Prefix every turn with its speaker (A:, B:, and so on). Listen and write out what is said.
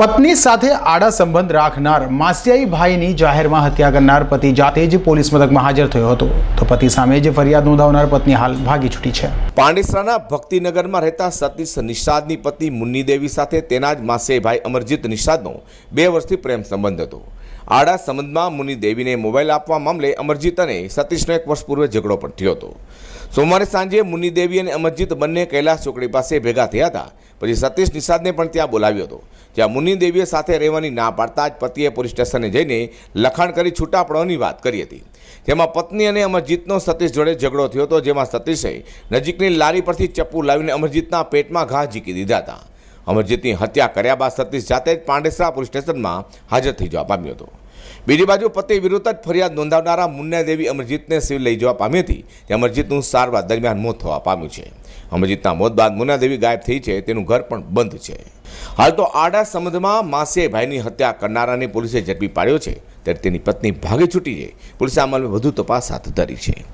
A: પત્ની સાથે આડા સંબંધ રાખનાર માસિયાઈ ભાઈની જાહેરમાં હત્યા કરનાર પતિ જાતે જ પોલીસ મથકમાં હાજર થયો હતો. તો પતિ સામે જ ફરિયાદ નોંધાવનાર પત્ની હાલ ભાગી છૂટી છે.
B: પાંડેસરાના ભક્તિનગરમાં રહેતા સતીશ નિષાદની પત્ની મુન્ની દેવી સાથે તેના જ માસેભાઈ અમરજીત નિષાદનો બે વર્ષથી પ્રેમ સંબંધ હતો. આડા સંબંધમાં મુનિદેવીને દેવીને મોબાઈલ આપવા મામલે અમરજીત અને સતીશનો એક વર્ષ પૂર્વે ઝઘડો પણ થયો હતો. સોમવારે સાંજે મુન્ની દેવી અને અમરજીત બંને કૈલાસ ચોકડી પાસે ભેગા થયા હતા. પછી સતીશ નિષાદને પણ ત્યાં બોલાવ્યો હતો. જ્યાં મુન્ની દેવીએ સાથે રહેવાની ના પાડતા જ પતિએ પોલીસ સ્ટેશને જઈને લખાણ કરી છૂટા પડવાની વાત કરી હતી. જેમાં પત્ની અને અમરજીતનો સતીશ જોડે ઝઘડો થયો હતો, જેમાં સતીશે નજીકની લારી પરથી ચપ્પુ લાવીને અમરજીતના પેટમાં ઘા ઝીકી દીધા હતા. અમરજીતની હત્યા કર્યા બાદ સતીશ જાતે જ પાંડેસરા પોલીસ સ્ટેશનમાં હાજર થઈ જવા પામ્યો હતો. બીજી બાજુ પતિ વિરુદ્ધ જ ફરિયાદ નોંધાવનારા મુન્ના દેવી અમરજીતને સિવિલ લઈ જવા પામી હતી તે અમરજીતનું સારવાર દરમિયાન મોત થવા પામ્યું છે. અમરજીતના મોત બાદ મુન્ના દેવી ગાયબ થઈ છે, તેનું ઘર પણ બંધ છે. હાલ તો આડા સંબંધમાં માસે ભાઈની હત્યા કરનારાને પોલીસે ઝડપી પાડ્યો છે, ત્યારે તેની પત્ની ભાગે છૂટી છે. પોલીસે આ મામલે વધુ તપાસ હાથ ધરી છે.